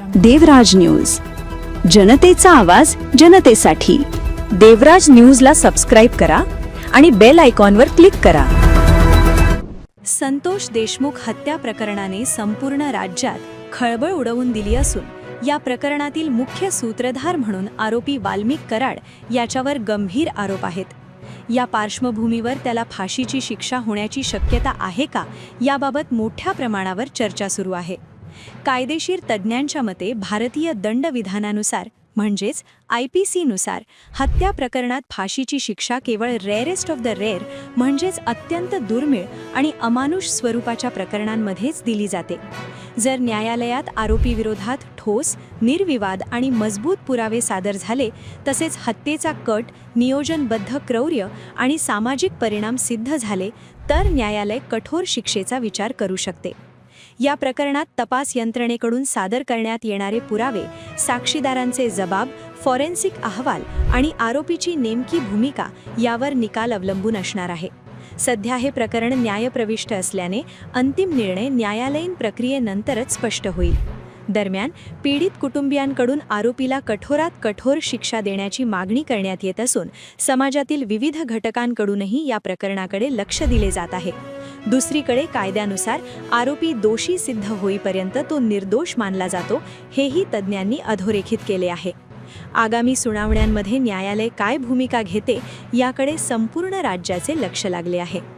देवराज news. जनतेचा आवाज जनतेसाठी. देवराज न्यूजला सबस्क्राईब करा आणि बेल आयकॉनवर क्लिक करा. संतोष देशमुख हत्या प्रकरणाने संपूर्ण राज्यात खळबळ उडवून दिली असून या प्रकरणातील मुख्य सूत्रधार म्हणून आरोपी वाल्मिक कराड याच्यावर गंभीर आरोप आहेत. या पार्श्वभूमीवर त्याला फाशीची शिक्षा होण्याची शक्यता आहे का? याबाबत मोठ्या प्रमाणावर चर्चा सुरू आहे. कायदेशीर तज्ज्ञांच्या मते भारतीय दंडविधानानुसार म्हणजेच आय पी सीनुसार हत्या प्रकरणात फाशीची शिक्षा केवळ रेअरेस्ट ऑफ द रेअर म्हणजेच अत्यंत दुर्मिळ आणि अमानुष स्वरूपाच्या प्रकरणांमध्येच दिली जाते. जर न्यायालयात आरोपीविरोधात ठोस निर्विवाद आणि मजबूत पुरावे सादर झाले तसेच हत्येचा कट नियोजनबद्ध क्रौर्य आणि सामाजिक परिणाम सिद्ध झाले तर न्यायालय कठोर शिक्षेचा विचार करू शकते. या प्रकरणात तपास यंत्रणेकडून सादर करण्यात येणारे पुरावे साक्षीदारांचे जबाब फॉरेन्सिक अहवाल आणि आरोपीची नेमकी भूमिका यावर निकाल अवलंबून असणार आहे. सध्या हे प्रकरण न्यायप्रविष्ट असल्याने अंतिम निर्णय न्यायालयीन प्रक्रियेनंतरच स्पष्ट होईल. दरम्यान पीडित कुटुंबियांकडून आरोपीला कठोरात कठोर शिक्षा देण्याची मागणी करण्यात येत असून समाजातील विविध घटकांकडूनही या प्रकरणाकडे लक्ष दिले जात आहे. दुसरीकडे कायद्यानुसार आरोपी दोषी सिद्ध होईपर्यंत तो निर्दोष मानला जातो हेही तज्ज्ञांनी अधोरेखित केले आहे. आगामी सुनावण्यांमध्ये न्यायालय काय भूमिका घेते याकडे संपूर्ण राज्याचे लक्ष लागले आहे.